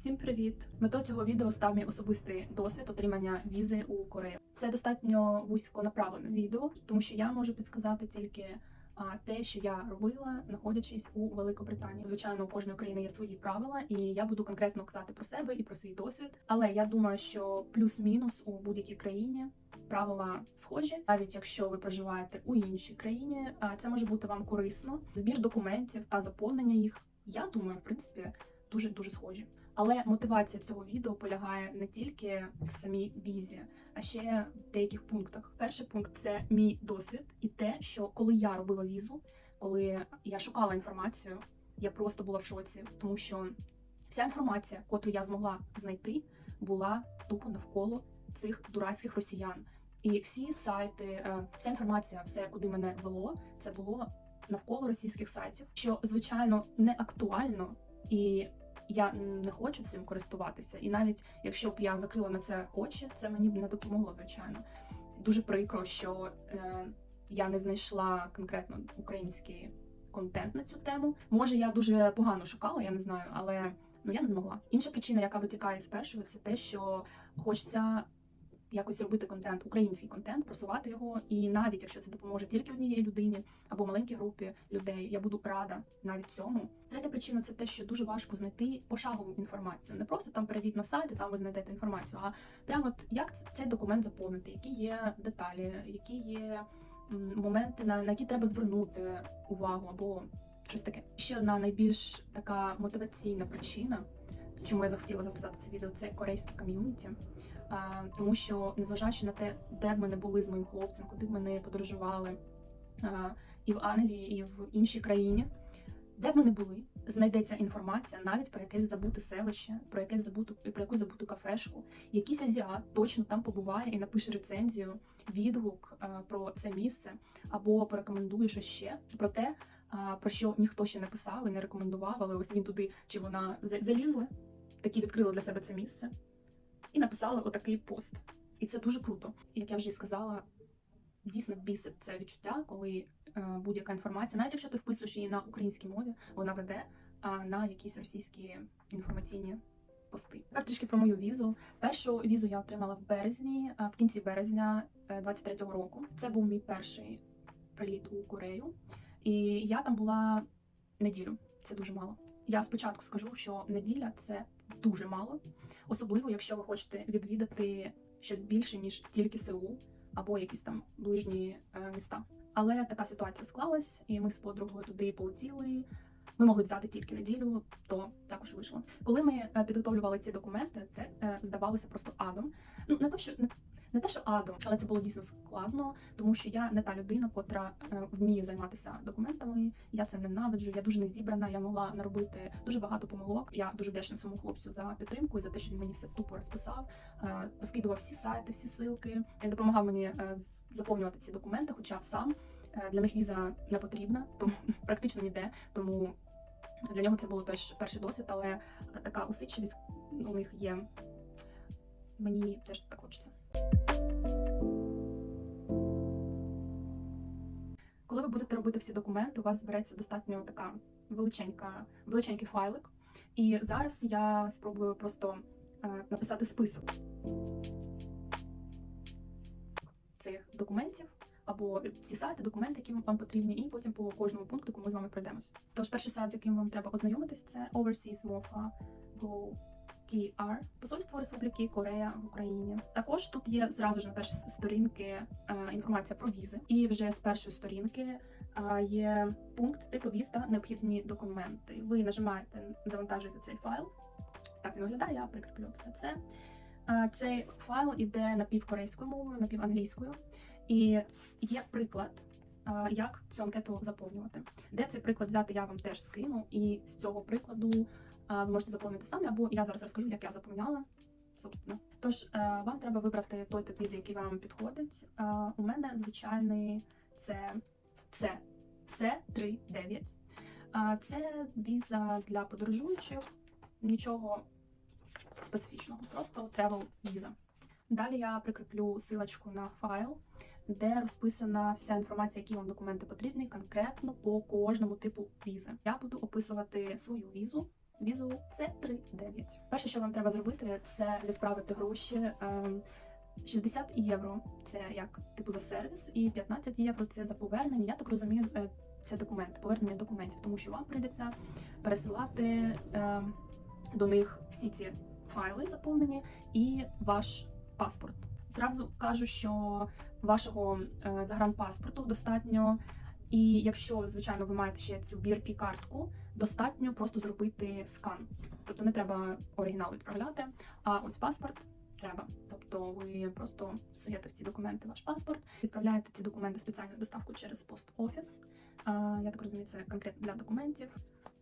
Всім привіт! Метою цього відео став мій особистий досвід отримання візи у Корею. Це достатньо вузько направлене відео, тому що я можу підсказати тільки те, що я робила, знаходячись у Великобританії. Звичайно, у кожної країни є свої правила, і я буду конкретно казати про себе і про свій досвід. Але я думаю, що плюс-мінус у будь-якій країні. Правила схожі, навіть якщо ви проживаєте у іншій країні, а, це може бути вам корисно. Збір документів та заповнення їх. Я думаю, в принципі, дуже дуже схожі. Але мотивація цього відео полягає не тільки в самій візі, а ще в деяких пунктах. Перший пункт це мій досвід, і те, що коли я робила візу, коли я шукала інформацію, я просто була в шоці, тому що вся інформація, котру я змогла знайти, була тупо навколо цих дурацьких росіян. І всі сайти, е, вся інформація, все, куди мене вело, це було навколо російських сайтів, що звичайно не актуально і я не хочу цим користуватися. І навіть якщо б я закрила на це очі, це мені б не допомогло, звичайно. Дуже прикро, що е, я не знайшла конкретно український контент на цю тему. Може, я дуже погано шукала, я не знаю, але ну я не змогла. Інша причина, яка витікає з першого, це те, що хочеться. Якось робити контент, український контент, просувати його, і навіть якщо це допоможе тільки однієї людині або маленькій групі людей, я буду рада навіть цьому. Третя причина це те, що дуже важко знайти пошагову інформацію. Не просто там перейдіть на сайт, і там ви знайдете інформацію, а прямо от як цей документ заповнити, які є деталі, які є моменти, на, які треба звернути увагу, або щось таке. Ще одна найбільш така мотиваційна причина, чому я захотіла записати це відео, це корейське ком'юніті. Тому що незважаючи на те, де б ми не були з моїм хлопцем, куди б ми не подорожували і в Англії, і в іншій країні, де б ми не були, знайдеться інформація навіть про якесь забуте селище, про якесь забуту, про якусь забуту кафешку. Якийсь азіат точно там побуває і напише рецензію, відгук про це місце, або порекомендує щось ще про те, про що ніхто ще не писав і не рекомендував, але ось він туди чи вона за- залізли, такі відкрили для себе це місце і написали отакий пост. І це дуже круто. Як я вже сказала, дійсно бісить це відчуття, коли е, будь-яка інформація, навіть якщо ти вписуєш її на українській мові, вона веде а на якісь російські інформаційні пости. Тепер трішки про мою візу. Першу візу я отримала в березні, а, в кінці березня е, 23-го року. Це був мій перший приліт у Корею, і я там була неділю. Це дуже мало. Я спочатку скажу, що неділя це дуже мало, особливо якщо ви хочете відвідати щось більше ніж тільки Сеул або якісь там ближні е, міста. Але така ситуація склалась, і ми з подругою туди полетіли. Ми могли взяти тільки неділю, то також вийшло. Коли ми е, підготовлювали ці документи, це е, здавалося просто адом. Ну не то, що не, те, що адом, але це було дійсно складно, тому що я не та людина, котра е, вміє займатися документами. Я це ненавиджу. Я дуже не зібрана. Я могла наробити дуже багато помилок. Я дуже вдячна своєму хлопцю за підтримку і за те, що він мені все тупо розписав, е, поскидував всі сайти, всі силки. Він допомагав мені е, заповнювати ці документи, хоча сам е, для них віза не потрібна, тому практично ніде. Тому для нього це було теж перший досвід, але така усидчивість у них є. Мені теж так хочеться. Коли ви будете робити всі документи, у вас збереться достатньо така величенька, величенький файлик. І зараз я спробую просто е, написати список цих документів або всі сайти, документи, які вам потрібні, і потім по кожному пунктику ми з вами пройдемося. Тож перший сайт, з яким вам треба ознайомитись, це Overseas MOFA Go KR, Посольство Республіки Корея в Україні. Також тут є зразу ж на першій сторінки е, інформація про візи, і вже з першої сторінки е, є пункт типу віз та необхідні документи. Ви нажимаєте завантажуєте цей файл. Так він виглядає. Я прикріплю все це. Е, Цей файл іде напівкорейською мовою, напіванглійською, і є приклад. Як цю анкету заповнювати? Де цей приклад взяти, я вам теж скину, і з цього прикладу ви можете заповнити самі, або я зараз розкажу, як я заповняла. Собственно, тож е, вам треба вибрати той тип візи, який вам підходить. Е, У мене звичайний це це це 39. А Це віза для подорожуючих, нічого специфічного, просто travel віза. Далі я прикріплю силочку на файл, де розписана вся інформація, які вам документи потрібні, конкретно по кожному типу візи. Я буду описувати свою візу візу це 3,9. Перше, що вам треба зробити, це відправити гроші. ем, 60 євро це як типу за сервіс, і 15 євро це за повернення. Я так розумію, е, це документ, повернення документів, тому що вам прийдеться пересилати е, до них всі ці файли заповнені і ваш паспорт. Зразу кажу, що вашого е, загранпаспорту достатньо. І якщо, звичайно, ви маєте ще цю brp картку достатньо просто зробити скан. Тобто не треба оригінал відправляти, а ось паспорт треба. Тобто ви просто суєте в ці документи ваш паспорт, відправляєте ці документи спеціальну доставку через пост офіс. Я так розумію, це конкретно для документів.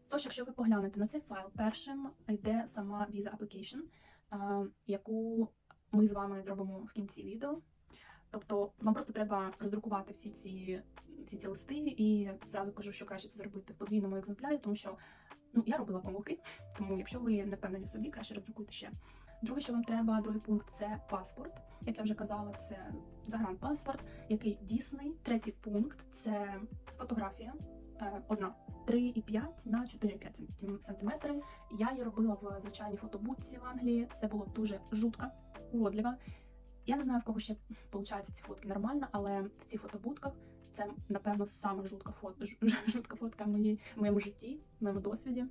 Тож, якщо ви поглянете на цей файл, першим йде сама Visa Application, яку ми з вами зробимо в кінці відео. Тобто вам просто треба роздрукувати всі ці, всі ці листи, і зразу кажу, що краще це зробити в подвійному екземплярі, тому що ну, я робила помилки, тому якщо ви не впевнені в собі, краще роздрукуйте ще. Друге, що вам треба, другий пункт це паспорт. Як я вже казала, це загранпаспорт, який дійсний. Третій пункт це фотографія. Е, Одна 3,5 на 4,5 сантиметри. Я її робила в звичайній фотобудці в Англії. Це було дуже жутко, уродливо. Я не знаю, в кого ще получаються ці фотки нормально, але в цих фотобудках це, напевно, саме жутка фото, жутка фотка в моїй, в моєму житті, в моєму досвіді.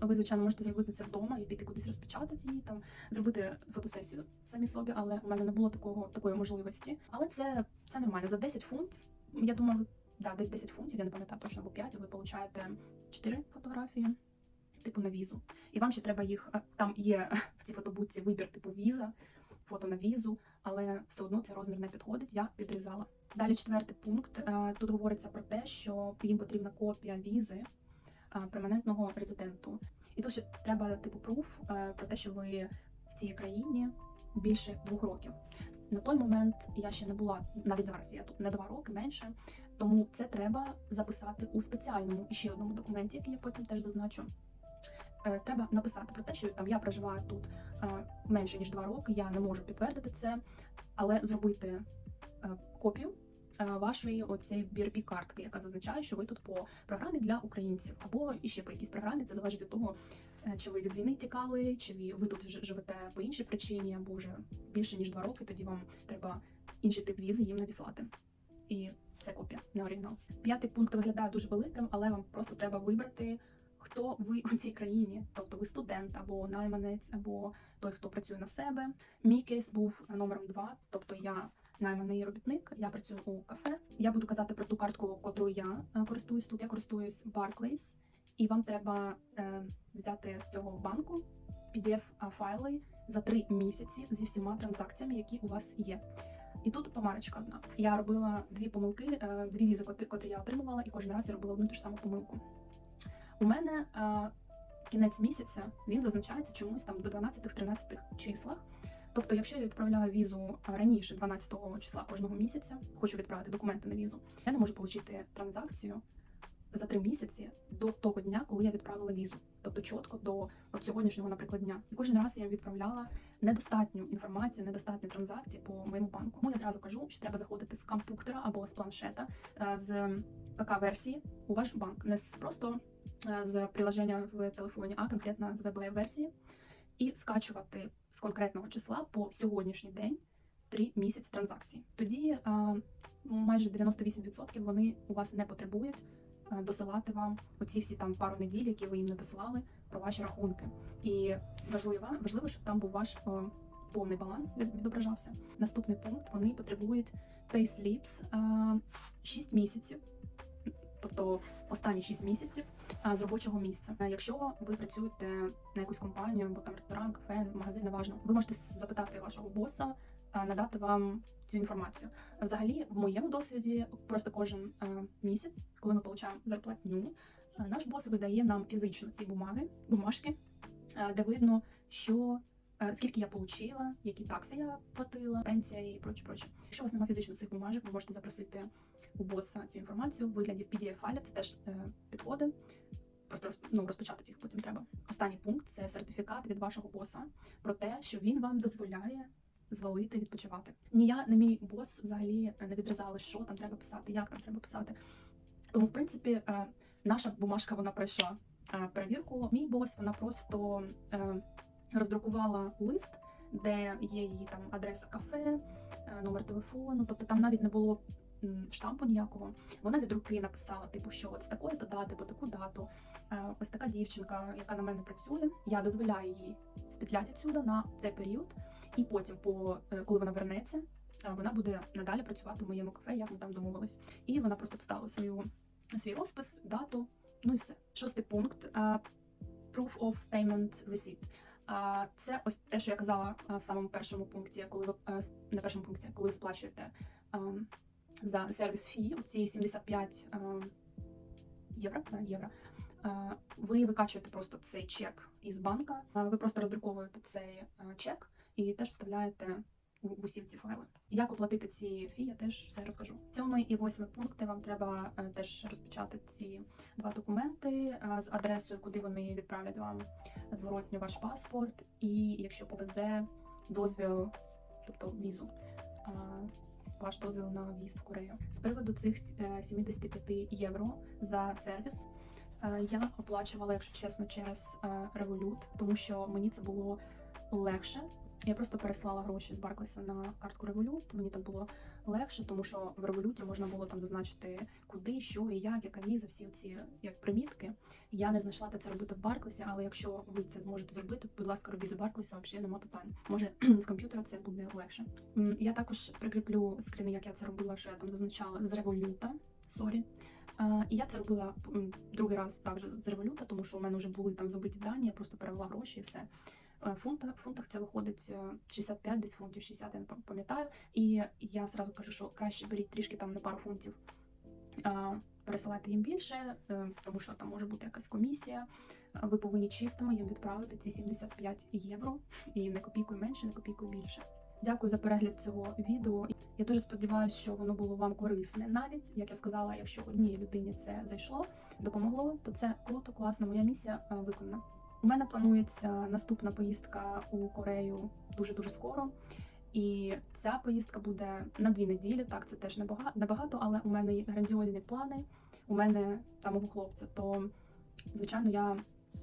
Ви, звичайно, можете зробити це вдома і піти кудись розпечатати її, там зробити фотосесію самі собі, але у мене не було такого такої можливості. Але це, це нормально. За 10 фунтів. Я думаю, ви да, десь 10 фунтів, я не пам'ятаю точно, або 5, ви получаєте 4 фотографії, типу на візу. І вам ще треба їх. Там є в цій фотобудці вибір типу віза, фото на візу, але все одно цей розмір не підходить. Я підрізала. Далі четвертий пункт. Е, Тут говориться про те, що їм потрібна копія візи е, перманентного резиденту. І тут ще треба типу пруф е, про те, що ви в цій країні більше двох років. На той момент я ще не була, навіть зараз я тут не два роки менше. Тому це треба записати у спеціальному ще одному документі, який я потім теж зазначу. Е, Треба написати про те, що там я проживаю тут е, менше ніж два роки. Я не можу підтвердити це, але зробити е, копію вашої оцієї brp картки, яка зазначає, що ви тут по програмі для українців, або іще по якійсь програмі. Це залежить від того, чи ви від війни тікали, чи ви, тут живете по іншій причині, або вже більше ніж два роки. Тоді вам треба інший тип візи їм надіслати. І це копія, не оригінал. П'ятий пункт виглядає дуже великим, але вам просто треба вибрати, хто ви у цій країні. Тобто ви студент або найманець, або той, хто працює на себе. Мій кейс був номером два, тобто я найманий робітник, я працюю у кафе. Я буду казати про ту картку, котрою я е, користуюсь тут. Я користуюсь Barclays, і вам треба е, взяти з цього банку pdf файли за три місяці зі всіма транзакціями, які у вас є. І тут помарочка одна. Я робила дві помилки, е, дві візи, котрі я отримувала, і кожен раз я робила одну ту ж саму помилку. У мене е, кінець місяця він зазначається чомусь там до 12-13 числах. Тобто, якщо я відправляю візу е, раніше 12 числа кожного місяця, хочу відправити документи на візу, я не можу отримати транзакцію за три місяці до того дня, коли я відправила візу. Тобто чітко до от сьогоднішнього, наприклад, дня. І кожен раз я відправляла недостатню інформацію, недостатню транзакції по моєму банку. Тому я зразу кажу, що треба заходити з комп'ютера або з планшета е, з ПК-версії у ваш банк, не просто е, з приложення в телефоні, а конкретно з веб-версії, і скачувати з конкретного числа по сьогоднішній день три місяці транзакцій. Тоді е, майже 98% вони у вас не потребують е, досилати вам оці всі там пару неділь, які ви їм не досилали про ваші рахунки. І важливо, важливо, щоб там був ваш е, повний баланс від- відображався. Наступний пункт вони потребують payslips е, 6 місяців. Тобто останні 6 місяців е, з робочого місця. Е, Якщо ви працюєте на якусь компанію або там ресторан, кафе, магазин, неважно, ви можете запитати вашого боса, е, надати вам цю інформацію. Взагалі, в моєму досвіді, просто кожен місяць, коли ми отримуємо зарплатню, наш бос видає нам фізично ці бумаги, бумажки, де видно, що скільки я отримала, які такси я платила, пенсія і проче, проче. Якщо у вас немає фізично цих бумажок, ви можете запросити у боса цю інформацію в вигляді pdf файлів це теж е, підходить. Просто роз, ну, розпечатати їх потім треба. Останній пункт це сертифікат від вашого боса про те, що він вам дозволяє звалити відпочивати. Ні я, ні мій бос взагалі не відрізали, що там треба писати, як там треба писати. Тому, в принципі, е, наша бумажка вона пройшла е, перевірку. Мій бос вона просто е, роздрукувала лист, де є її там адреса кафе, е, номер телефону. Тобто там навіть не було штампу ніякого. Вона від руки написала, типу, що от з такої то дати, по таку дату. Е, Ось така дівчинка, яка на мене працює. Я дозволяю їй спетляти відсюди на цей період, і потім, по е, коли вона вернеться, вона буде надалі працювати в моєму кафе, як ми там домовились. І вона просто вставила свою свій розпис, дату, ну і все. Шостий пункт proof of payment receipt. Це ось те, що я казала е, в самому першому пункті, коли ви е, на першому пункті, коли ви сплачуєте е, за сервіс фі, ці 75 е, євро, да, євро. е, Ви викачуєте просто цей чек із банка, ви просто роздруковуєте цей чек і теж вставляєте в усі ці файли. Як оплатити ці фі, я теж все розкажу. Сьомий і восьмий пункти вам треба е, теж розпечатати ці два документи е, з адресою, куди вони відправлять вам зворотньо ваш паспорт, і якщо повезе дозвіл, тобто візу. е, Ваш дозвіл на в'їзд в Корею з приводу цих е, 75 євро за сервіс. Я оплачувала, якщо чесно, через Revolut, тому що мені це було легше. Я просто переслала гроші з Барклеса на картку Revolut. Мені так було легше, тому що в Revolut можна було там зазначити куди, що і як, яка віза, всі ці як примітки. Я не знайшла де це робити в Барклесі, але якщо ви це зможете зробити, будь ласка, робіть з Барклеса, взагалі нема питань. Може з комп'ютера це буде легше. Я також прикріплю скріни, як я це робила, що я там зазначала з Revolut, сорі. І я це робила другий раз також з Revolut, тому що у мене вже були там забиті дані, я просто перевела гроші і все. Е, фунтах, в фунтах це виходить е, 65, десь фунтів 60, я не пам'ятаю. І я зразу кажу, що краще беріть трішки там на пару фунтів, пересилайте їм більше, е, тому що там може бути якась комісія. Ви повинні чистими їм відправити ці 75 євро і не копійкою менше, не копійкою більше. Дякую за перегляд цього відео. Я дуже сподіваюся, що воно було вам корисне. Навіть як я сказала, якщо одній людині це зайшло, допомогло, то це круто, класно. Моя місія е, виконана. У мене планується наступна поїздка у Корею дуже дуже скоро. І ця поїздка буде на дві неділі. Так, це теж небага- небагато, але у мене є грандіозні плани. У мене та мого хлопця. То звичайно, я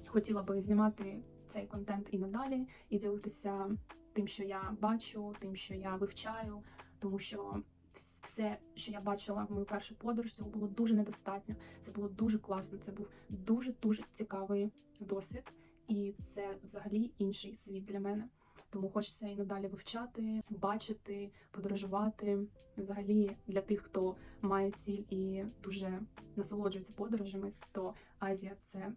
хотіла би знімати цей контент і надалі, і ділитися тим, що я бачу, тим, що я вивчаю, тому що все, що я бачила в мою першу подорож, цього було дуже недостатньо. Це було дуже класно. Це був дуже дуже цікавий досвід, і це взагалі інший світ для мене. Тому хочеться і надалі вивчати, бачити, подорожувати. Взагалі для тих, хто має ціль і дуже насолоджується подорожами, то Азія це,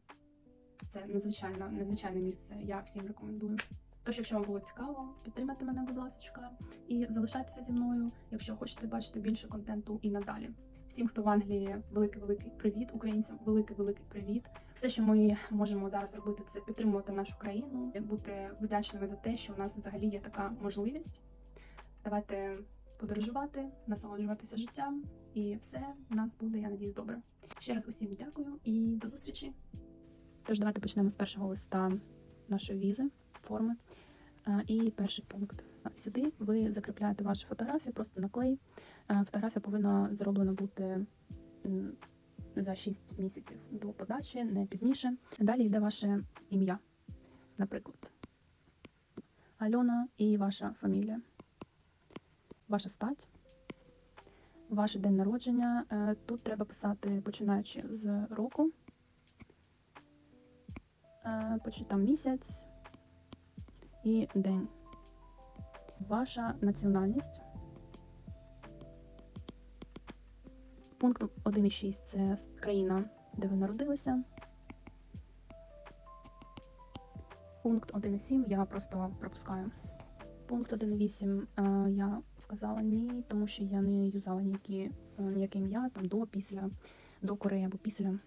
це надзвичайно, надзвичайне місце. Я всім рекомендую. Тож, якщо вам було цікаво, підтримайте мене, будь ласка, і залишайтеся зі мною, якщо хочете бачити більше контенту і надалі. Всім, хто в Англії, великий великий привіт, українцям, великий великий привіт. Все, що ми можемо зараз робити, це підтримувати нашу країну, бути вдячними за те, що у нас взагалі є така можливість. Давайте подорожувати, насолоджуватися життям, і все в нас буде, я надіюсь, добре. Ще раз усім дякую і до зустрічі. Тож давайте почнемо з першого листа нашої візи, форми. І перший пункт. Сюди ви закріпляєте ваші фотографії просто на клей. Е, Фотографія повинна зроблена бути за 6 місяців до подачі, не пізніше. Далі йде ваше ім'я, наприклад, Альона і ваша фамілія, ваша стать, ваш день народження. Е, Тут треба писати починаючи з року, Е, там місяць і день. Ваша національність. Пункт 1.6 це країна, де ви народилися. Пункт 1.7 я просто пропускаю. Пункт 1.8 е, я вказала ні, тому що я не юзала ніякі, е, ніяке ім'я там до, після, до Кореї або після.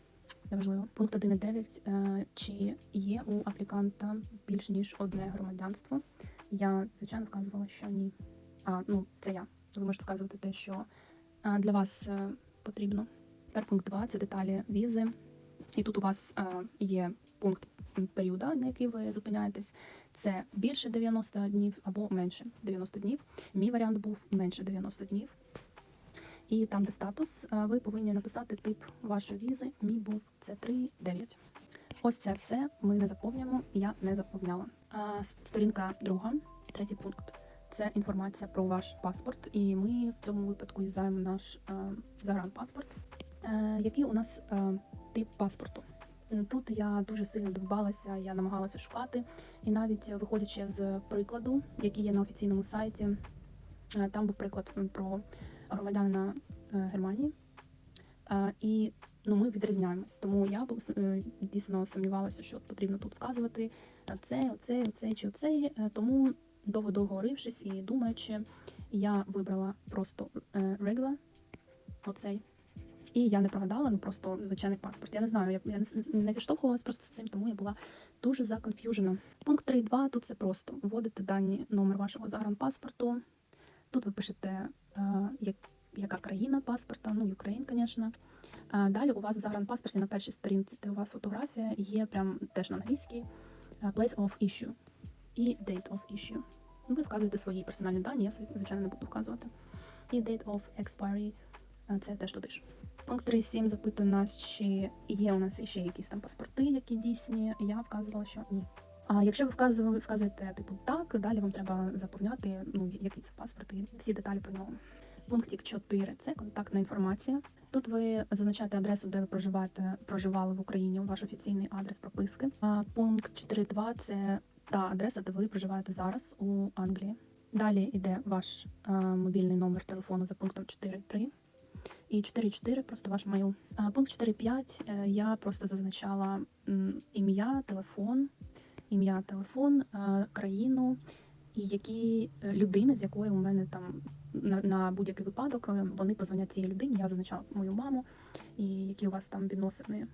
Неважливо. Пункт 1.9. Е, чи є у апліканта більш ніж одне громадянство? Я, звичайно, вказувала, що ні. А, ну, це я. Ви можете вказувати те, що для вас потрібно. Тепер пункт 2 це деталі візи. І тут у вас е, є пункт періода, на який ви зупиняєтесь. Це більше 90 днів або менше 90 днів. Мій варіант був менше 90 днів. І там, де статус, е, ви повинні написати тип вашої візи. Мій був це 3.9. Ось це все ми не заповнюємо, я не заповняла. А, сторінка друга, третій пункт. Це інформація про ваш паспорт, і ми в цьому випадку юзаємо наш е, загранпаспорт. Е, який у нас е, тип паспорту? Тут я дуже сильно довбалася, я намагалася шукати, і навіть виходячи з прикладу, який є на офіційному сайті, там був приклад про громадянина Германії. І ну, ми відрізняємось. Тому я дійсно сумнівалася, що потрібно тут вказувати це, оце, оце чи оцей. Е, Тому довго-довго рившись і думаючи, я вибрала просто е, regular, оцей. І я не прогадала, ну просто звичайний паспорт. Я не знаю, я, я не, не зіштовхувалась просто з цим, тому я була дуже законф'южена. Пункт 3.2, тут це просто. Вводите дані номер вашого загранпаспорту. Тут ви пишете, е, як, яка країна паспорта, ну, Україн, звісно. А далі у вас в загранпаспорті на першій сторінці, де у вас фотографія, є прям теж на англійській е, place of issue і date of issue. Ви вказуєте свої персональні дані, я звичайно не буду вказувати. І date of expiry е, це теж туди ж. Пункт 3.7 запитує нас, чи є у нас ще якісь там паспорти, які дійсні. Я вказувала, що ні. А якщо ви вказуєте, вказуєте типу так, далі вам треба заповняти, ну який це паспорт і всі деталі про нього. Пунктик 4 це контактна інформація. Тут ви зазначаєте адресу, де ви проживаєте, проживали в Україні, ваш офіційний адрес прописки. А пункт 4.2 це та адреса, де ви проживаєте зараз у Англії. Далі йде ваш е, мобільний номер телефону за пунктом 4.3 і 4.4 просто ваш мейл. А пункт 4.5 е, я просто зазначала ім'я, телефон, ім'я, телефон, е, країну і які е, людини, з якою у мене там на, на будь-який випадок е, вони позвонять цій людині. Я зазначала мою маму, і які у вас там відносини.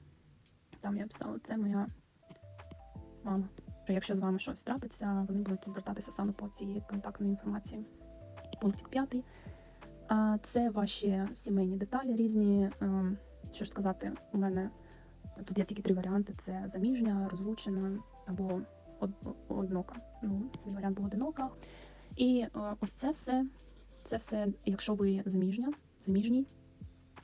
Там я писала, це моя мама. Що якщо з вами щось трапиться, вони будуть звертатися саме по цій контактній інформації. Пункт п'ятий. А, Це ваші сімейні деталі різні. Ем, Що ж сказати, у мене тут є тільки три варіанти: це заміжня, розлучена або од- однока. Ну, мій варіант був одинока. І е, ось це все, це все, якщо ви заміжня, заміжній,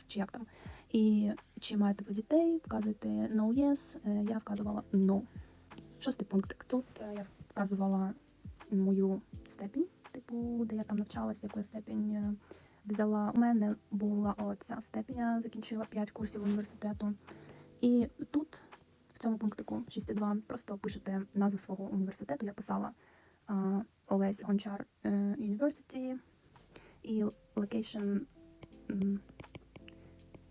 чи як там. І чи маєте ви дітей, вказуєте no yes, е, я вказувала no. Шостий пункт. Тут е, я вказувала мою степінь, типу, де я там навчалася, яку я степінь е, взяла. У мене була оця степінь, я закінчила 5 курсів університету. І тут, в цьому пунктику 6.2, просто пишете назву свого університету. Я писала Олесь Гончар е, University і location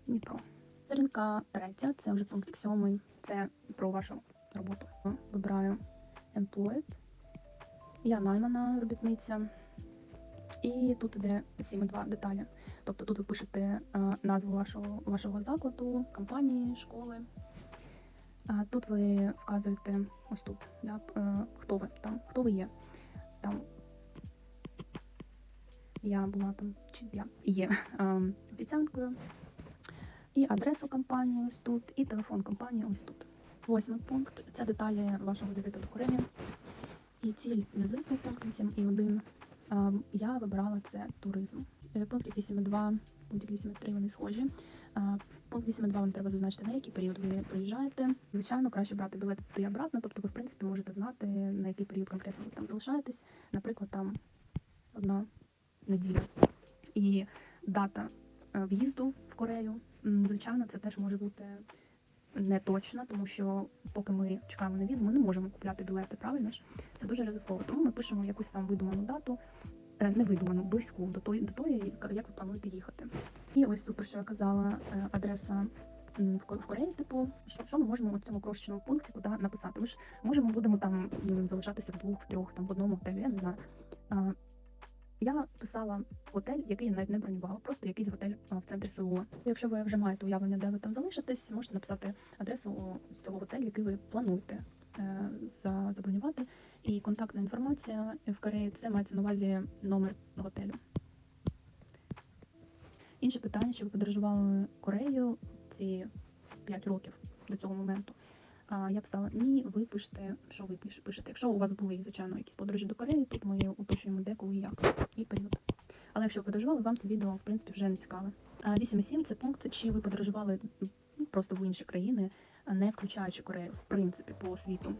Дніпро. Сторінка третя, це вже пункт сьомий, це про вашу роботу. Вибираю Employed. Я наймана робітниця. І тут іде 7.2 деталі. Тобто тут ви пишете е, назву вашого, вашого закладу, компанії, школи. Тут ви вказуєте ось тут, да, е, хто ви там, хто ви є. Там я була там, чи я є е, офіціанткою. І адресу компанії ось тут, і телефон компанії ось тут. Восьмий пункт це деталі вашого візиту до Кореї. І ціль візиту пункт 8 і 1 я вибирала це туризм. Е, Пункт 8.2, пункт 8.3 вони схожі. А, Пункт 8.2 вам треба зазначити, на який період ви приїжджаєте. Звичайно, краще брати білет туди обратно, тобто ви, в принципі, можете знати, на який період конкретно ви там залишаєтесь. Наприклад, там одна неділя. І дата е, в'їзду в Корею, звичайно, це теж може бути не точно, тому що поки ми чекаємо на візу, ми не можемо купляти білети, правильно ж? Це дуже ризиково. Тому ми пишемо якусь там видуману дату, е, не видуману, близьку до тої, до тої, як ви плануєте їхати. І ось тут, про що я казала, е, адреса в Ко- Кореї, типу, що, що ми можемо у цьому крошечному пункті куди написати? Ми ж можемо будемо там залишатися в двох, в трьох, там в одному я не знаю. Я писала готель, який я навіть не бронювала, просто якийсь готель в центрі Сеула. Якщо ви вже маєте уявлення, де ви там залишитесь, можете написати адресу цього готелю, який ви плануєте е, забронювати. І контактна інформація в Кореї це мається на увазі номер готелю. Інше питання, що ви подорожували Корею ці 5 років до цього моменту. А я писала ні, ви пишете, що ви пиш- пишете. Якщо у вас були, звичайно, якісь подорожі до Кореї, тут ми уточнюємо де, коли, як і період. Але якщо ви подорожували, вам це відео в принципі вже не цікаве. А 8.7 – це пункт, чи ви подорожували просто в інші країни не включаючи Корею, в принципі, по світу.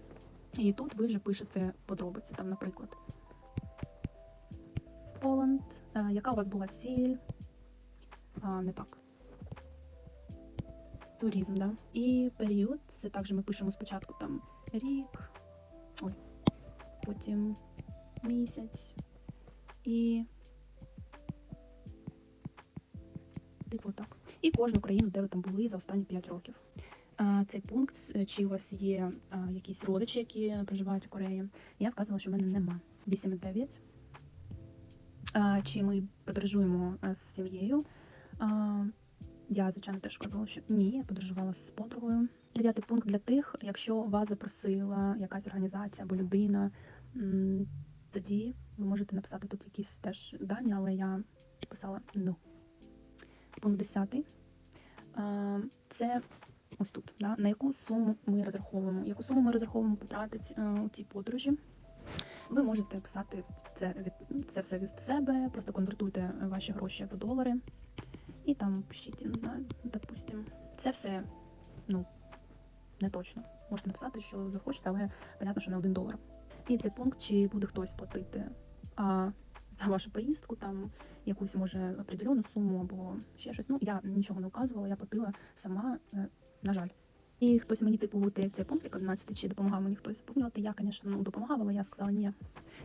І тут ви вже пишете подробиці, там, наприклад, Поланд, яка у вас була ціль? А, не так. Туризм, да. І період, це також ми пишемо спочатку там рік, ой, потім місяць і. Типу так. І кожну країну, де ви там були за останні 5 років. Цей пункт, е, чи у вас є якісь родичі, які проживають у Кореї, я вказувала, що в мене нема. 8,9. А, Чи ми подорожуємо е, з сім'єю? Я, звичайно, теж казала, що ні, я подорожувала з подругою. Дев'ятий пункт для тих, якщо вас запросила якась організація або людина, тоді ви можете написати тут якісь теж дані, але я писала no. Пункт 10. А, Це ось тут, да, на яку суму ми розраховуємо, яку суму ми розраховуємо потратити е, у цій подорожі. Ви можете писати це від це все від себе, просто конвертуйте ваші гроші в долари і там пишіть, я не знаю, допустим. Це все ну, не точно. Можете написати, що захочете, але понятно, що не один долар. І цей пункт, чи буде хтось платити а, за вашу поїздку, там якусь може определену суму або ще щось. Ну, я нічого не указувала, я платила сама, е, на жаль. І хтось мені типу ти цей пункт як 11, чи допомагав мені хтось заповнювати. Я, звісно, ну, допомагала, але я сказала, ні,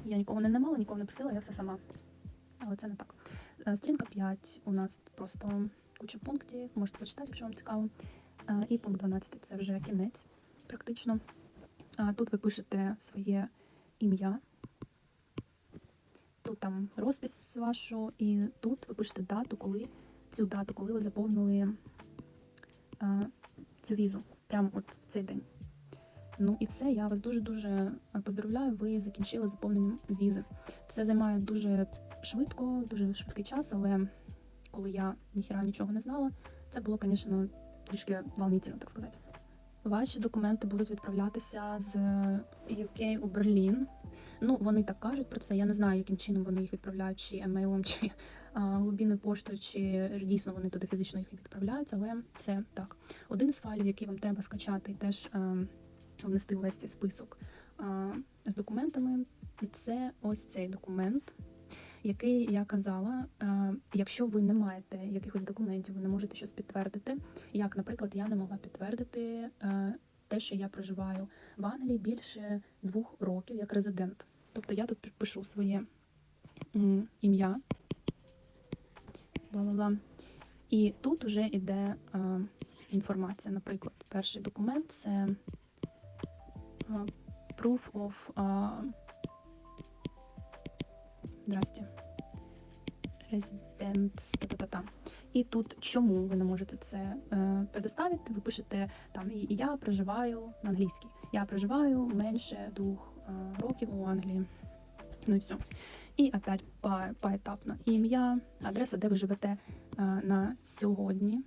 я нікого не наймала, нікого не просила, я все сама. Але це не так. Е, Сторінка 5 у нас просто куча пунктів, можете почитати, якщо вам цікаво. Е, І пункт 12 це вже кінець, практично. Тут ви пишете своє ім'я. Тут там розпис вашу, і тут ви пишете дату, коли цю дату, коли ви заповнили е, цю візу, прямо от в цей день. Ну і все, я вас дуже-дуже поздравляю. Ви закінчили заповненням візи. Це займає дуже швидко, дуже швидкий час, але коли я ніхіра нічого не знала, це було, звісно, трішки волнительно, так сказати. Ваші документи будуть відправлятися з UK у Берлін. Ну, вони так кажуть про це. Я не знаю, яким чином вони їх відправляють, чи емейлом, чи а, глибінною поштою, чи дійсно вони туди фізично їх відправляють, але це так. Один з файлів, який вам треба скачати, і теж а, внести увесь цей список а, з документами. Це ось цей документ, який я казала, якщо ви не маєте якихось документів, ви не можете щось підтвердити. Як, наприклад, я не могла підтвердити те, що я проживаю в Англії більше двох років як резидент. Тобто я тут пишу своє ім'я, бла-бла-бла. І тут вже йде інформація. Наприклад, перший документ це proof of. Здрасте. Residence. Та-та-та-та. І тут чому ви не можете це е, предоставити? Ви пишете там і я проживаю на англійській. Я проживаю менше двох е, років у Англії. Ну і все. І опять по, поетапно ім'я, адреса, де ви живете е, на сьогодні.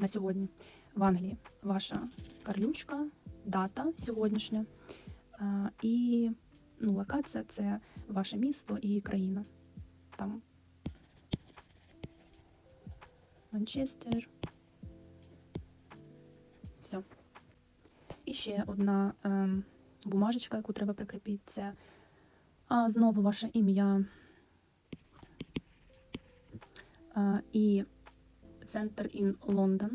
На сьогодні в Англії ваша карлючка, дата сьогоднішня. Е, і ну, локація це ваше місто і країна. Там Манчестер. Все. І ще одна ем, бумажечка, яку треба прикріпити. Це а, знову ваше ім'я. А, і Center in London.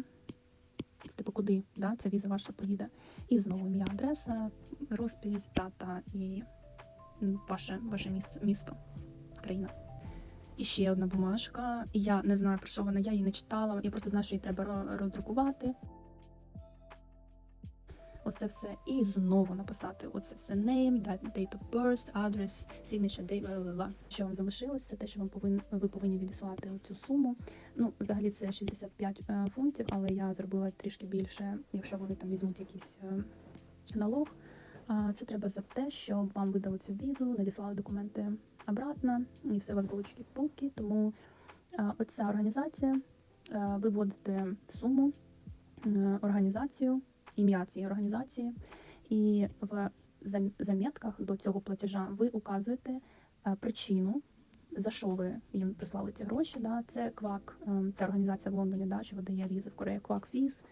Типу куди да, ця віза ваша поїде. І знову ім'я, адреса, розпис, дата і ваше, ваше міс- місто, країна. І ще одна бумажка. Я не знаю про що вона, я її не читала. Я просто знаю, що її треба роздрукувати. Оце все. І знову написати оце все name, date of birth, address, signature, date, бла, бла, бла. Що вам залишилось, це те, що вам повин, ви повинні відіслати цю суму. Ну, взагалі це 65 е, фунтів, але я зробила трішки більше, якщо вони там візьмуть якийсь е, налог. Це треба за те, щоб вам видали цю візу, надіслали документи обратно, і все у вас були чіткі пункти. Тому оця організація, а, ви вводите суму, організацію, ім'я цієї організації, і в зам- замітках до цього платежа ви указуєте причину. За що ви їм прислали ці гроші? Да? Це КВАК, ця організація в Лондоні, да, що видає візи в Корею, КВАК Віз.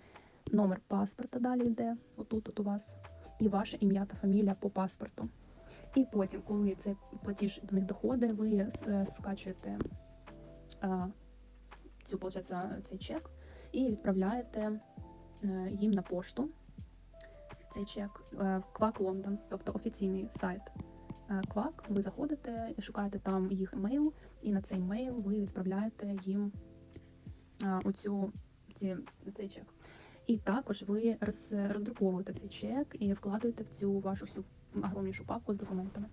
номер паспорта далі йде, отут от у вас, і ваше ім'я та фамілія по паспорту. І потім, коли цей платіж до них доходить, ви е, скачуєте е, цю, цей чек і відправляєте е, їм на пошту цей чек в Квак Лондон, тобто офіційний сайт Квак. Ви заходите шукаєте там їх емейл, і на цей мейл ви відправляєте їм оцю ці, цей чек. І також ви роз, роздруковуєте цей чек і вкладуєте в цю вашу всю огромнішу папку з документами.